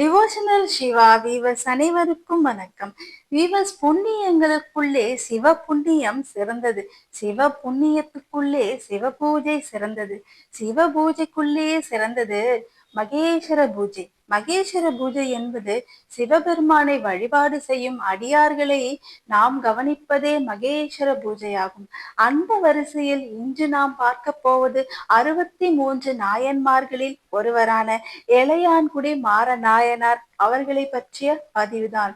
Devotional Siva viewers அனைவருக்கும் வணக்கம். Viewers புண்ணியங்களுக்குள்ளே சிவ புண்ணியம் சிறந்தது. சிவ புண்ணியத்துக்குள்ளே சிவ பூஜை சிறந்தது. சிவ பூஜைக்குள்ளே சிறந்தது மகேஸ்வர பூஜை. மகேஸ்வர பூஜை என்பது சிவபெருமானை வழிபாடு செய்யும் அடியார்களை நாம் கவனிப்பதே மகேஸ்வர பூஜையாகும். அந்த வரிசையில் இன்று நாம் பார்க்க போவது அறுபத்தி மூன்று நாயன்மார்களில் ஒருவரான இளையான்குடி மாறநாயனார் அவர்களை பற்றிய பதிவுதான்.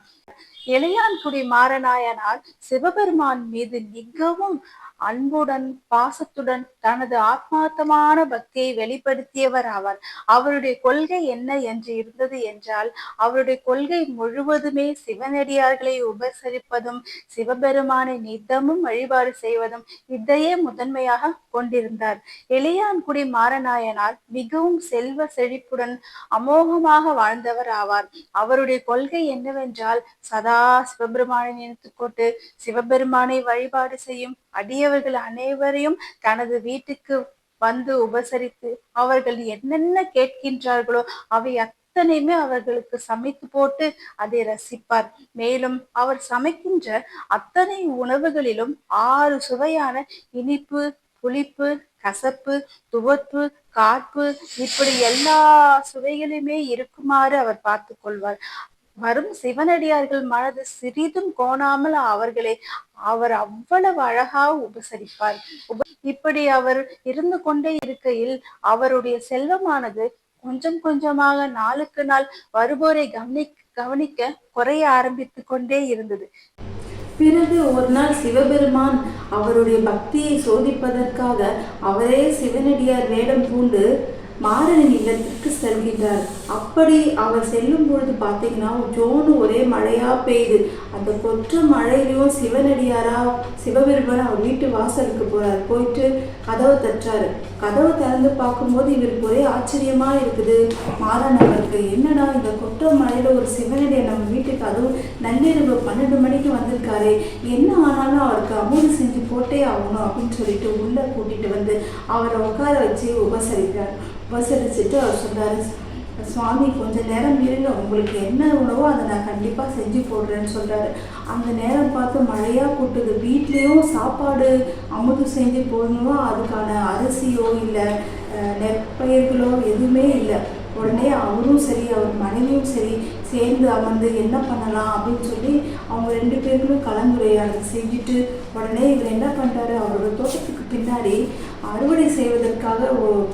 இளையான்குடி மாறநாயனார் சிவபெருமான் மீது மிகவும் அன்புடன் பாசத்துடன் தனது ஆத்மார்த்தமான பக்தியை வெளிப்படுத்தியவர் ஆவார் அவருடைய கொள்கை என்ன என்று இருந்தது என்றால் அவருடைய கொள்கை முழுவதுமே சிவனடியார்களை உபசரிப்பதும் சிவபெருமானை நித்தமும் வழிபாடு செய்வதும் இதையே முதன்மையாக கொண்டிருந்தார். இளையான்குடி மாறநாயனார் மிகவும் செல்வ செழிப்புடன் அமோகமாக வாழ்ந்தவர் ஆவார். அவருடைய கொள்கை என்னவென்றால் சதா சதா சிவபெருமானை நினைத்துக்கொண்டு சிவபெருமானை வழிபாடு செய்யும் அடியவர்கள் அனைவரையும் தனது வீட்டுக்கு வந்து உபசரித்து அவர்கள் என்னென்ன கேட்கின்றார்களோ அவை அத்தனையுமே அவர்களுக்கு சமைத்து போட்டு அதை ரசிப்பார். மேலும் அவர் சமைக்கின்ற அத்தனை உணவுகளிலும் ஆறு சுவையான இனிப்பு புளிப்பு கசப்பு துவப்பு காப்பு இப்படி எல்லா சுவைகளுமே இருக்குமாறு அவர் பார்த்து கொள்வார். வரும் சிவனடியார்கள் மனது சிறிதும் கோணாமல் அவர்களை அவர் அவ்வளவு அழகாக உபசரிப்பார். இப்படி அவர் இருந்து கொண்டே இருக்கையில் அவருடைய செல்வமானது கொஞ்சம் கொஞ்சமாக நாளுக்கு நாள் வருவோரை கவனி கவனிக்க குறைய ஆரம்பித்து கொண்டே இருந்தது. பிறகு ஒரு நாள் சிவபெருமான் அவருடைய பக்தியை சோதிப்பதற்காக அவரே சிவனடியார் வேடம் பூண்டு மாறனின் இல்லத்திற்கு செல்கின்றார். அப்படி அவர் செல்லும் பொழுது பார்த்தீங்கன்னா ஜோனு ஒரே மழையா பெய்யுது அந்த கொற்ற மழையிலையும் சிவனடியாரா சிவபெருமான் அவர் வீட்டு வாசலுக்கு போறார். போயிட்டு கதவை தட்டுறாரு. கதவை திறந்து பார்க்கும்போது இவருக்கு ஒரே ஆச்சரியமா இருக்குது. மாறன் அவருக்கு என்னடா இந்த கொற்ற மழையில ஒரு சிவனடியார் நம்ம வீட்டுக்கு அதுவும் நள்ளிரவு பன்னெண்டு மணிக்கு வந்திருக்காரு என்ன ஆனாலும் அவருக்கு அமௌண்ட் செஞ்சு போட்டே ஆகணும் அப்படின்னு சொல்லிட்டு உள்ள கூட்டிட்டு வந்து அவரை உட்கார வச்சு உபசரிக்கிறார். உபசரிச்சுட்டு அவர் சொல்கிறாரு சுவாமி கொஞ்ச நேரம் இருங்க. உங்களுக்கு என்ன உணவோ அதை நான் கண்டிப்பாக செஞ்சு போடுறேன்னு சொல்கிறாரு அந்த நேரம் பார்த்து மழையாக கூட்டுது வீட்லேயும் சாப்பாடு அமுது செஞ்சு போடணுமோ? அதுக்கான அரிசியோ இல்லை நெற்பயிர்களோ எதுவுமே இல்லை. உடனே அவரும் சரி அவர் மனைவியும் சரி சேர்ந்து அமர்ந்து என்ன பண்ணலாம் அப்படின்னு சொல்லி அவங்க ரெண்டு பேருக்கும் கலந்துரையாடல் செஞ்சுட்டு உடனே இவர் என்ன பண்ணுறாரு அவரோட தோட்டத்துக்கு பின்னாடி அறுவடை செய்வ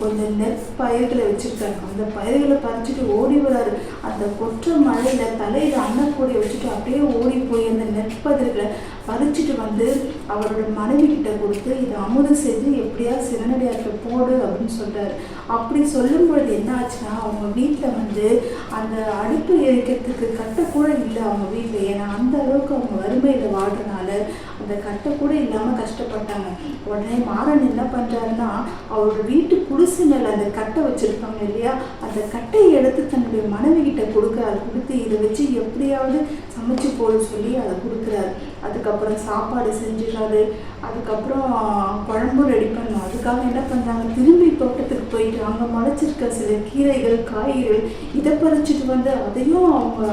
கொஞ்சம் நெற்பயிர்களை வச்சுருக்காங்க. அந்த பயிர்களை பறிச்சுட்டு ஓடி வராரு. அந்த கொற்ற மழையில் தலையில் அன்னக்கூடைய வச்சுட்டு அப்படியே ஓடி போய் அந்த நெற்பதிர்களை பறிச்சுட்டு வந்து அவரோட மனைவி கிட்ட கொடுத்து இதை அமுதம் செஞ்சு எப்படியா சிவனடியார்கிட்ட போடு அப்படின்னு சொல்கிறாரு அப்படி சொல்லும் பொழுது என்ன ஆச்சுன்னா அவங்க வீட்டில் வந்து அந்த அடுப்பு எரிக்கிறதுக்கு கட்டக்கூட இல்லை அவங்க வீட்டில் ஏன்னா அந்த அளவுக்கு அவங்க வறுமையில் வாழ்றதுனால அந்த கட்டை கூட இல்லாமல் கஷ்டப்பட்டாங்க. உடனே மாறன் என்ன பண்ணுறாருன்னா அவரோட வீட்டு குடிசை மேலே அந்த கட்டை வச்சுருக்காங்க இல்லையா? அந்த கட்டையை எடுத்து தன்னுடைய மனைவி கிட்ட கொடுக்குறாரு. கொடுத்து இதை வச்சு எப்படியாவது சமைச்சு போட சொல்லி அதை கொடுக்குறாரு. அதுக்கப்புறம் சாப்பாடு செஞ்சிடறாரு. அதுக்கப்புறம் குழம்பும் ரெடி பண்ணணும் அதுக்காக என்ன பண்ணுறாங்க திரும்பி தோட்டத்துக்கு போயிட்டு அங்கே முளைச்சிருக்க சில கீரைகள் காய்கறிகள் இதை பறிச்சிட்டு வந்து அதையும் அவங்க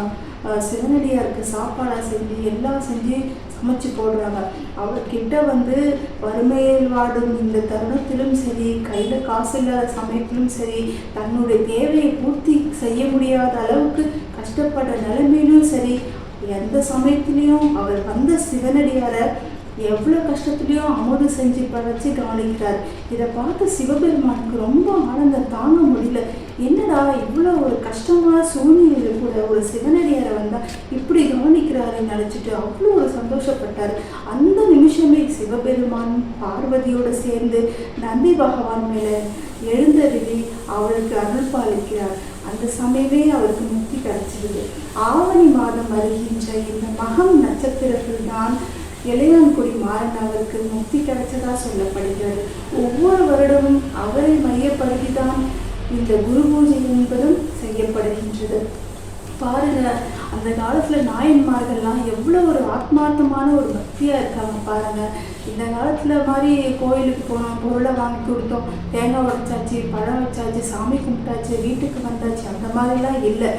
சிவனடியாருக்கு சாப்பாடாக செஞ்சு எல்லாம் செஞ்சு சமைச்சு போடுறாங்க. அவர்கிட்ட வந்து வறுமையில் வாடும் இந்த தருணத்திலும் சரி கையில் காசு இல்லாத சமயத்திலும் சரி தன்னுடைய தேவையை பூர்த்தி செய்ய முடியாத அளவுக்கு கஷ்டப்படுற நிலைமையிலும் சரி எந்த சமயத்திலையும் அவர் வந்த சிவனடியாரை எவ்வளோ கஷ்டத்துலேயும் அமுது செஞ்சு வச்சு கவனிக்கிறார். இதை பார்த்து சிவபெருமானுக்கு ரொம்ப ஆனந்தம் தாங்க முடியல. என்னடா இவ்வளோ ஒரு கஷ்டமான சூழ்நிலையில் கூட ஒரு சிவனடியாரை வந்தால் இப்படி கவனிக்கிறாருன்னு நினச்சிட்டு அவ்வளோ ஒரு சந்தோஷப்பட்டார். அந்த நிமிஷமே சிவபெருமான் பார்வதியோடு சேர்ந்து நந்தி பகவான் மேலே எழுந்தருவி அவருக்கு அருள்பாலிக்கிறார். அந்த சமயமே அவருக்கு முக்தி கிடைச்சிருது. ஆவணி மாதம் வருகின்ற இந்த மகம் நட்சத்திரத்தில் தான் இளையான்குடி மாறன் அவருக்கு முக்தி கிடைச்சதா சொல்லப்படுகிறது. ஒவ்வொரு வருடமும் அவரை மையப்படுத்தி தான் இந்த குரு பூஜை என்பதும் செய்யப்படுகின்றது. பாருங்க அந்த காலத்துல நாயன்மார்கள்லாம் எவ்வளோ ஒரு ஆத்மார்த்தமான ஒரு பக்தியா இருக்காங்க பாருங்க. இந்த காலத்துல மாதிரி கோயிலுக்கு போனோம் பொருளை வாங்கி கொடுத்தோம் தேங்காய் உடைச்சாச்சு பழம் வச்சாச்சு சாமி கும்பிட்டாச்சு வீட்டுக்கு வந்தாச்சு அந்த மாதிரிலாம் இல்லை.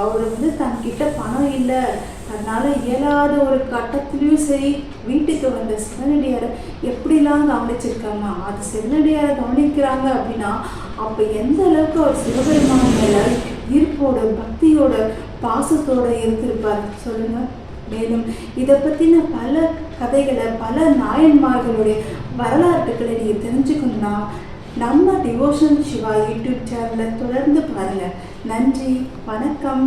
அவர் வந்து தன்கிட்ட பணம் இல்லை. தன்னால் இயலாத ஒரு கட்டத்துலேயும் சரி வீட்டுக்கு வந்த சிவனடியாரை எப்படிலாம் கவனிச்சிருக்காங்க? அது சிவனடியாரை கவனிக்கிறாங்க அப்படின்னா அப்போ எந்த அளவுக்கு அவர் சிவபெருமான் மேலே ஈர்ப்போட பக்தியோட பாசத்தோட இருந்திருப்பார்? சொல்லுங்க. மேலும் இதை பற்றின பல கதைகளை பல நாயன்மார்களுடைய வரலாற்றுகளை நீங்கள் தெரிஞ்சுக்கணும்னா நம்ம டிவோஷன் சிவா யூடியூப் சேனலை தொடர்ந்து பாருங்கள் நன்றி வணக்கம்.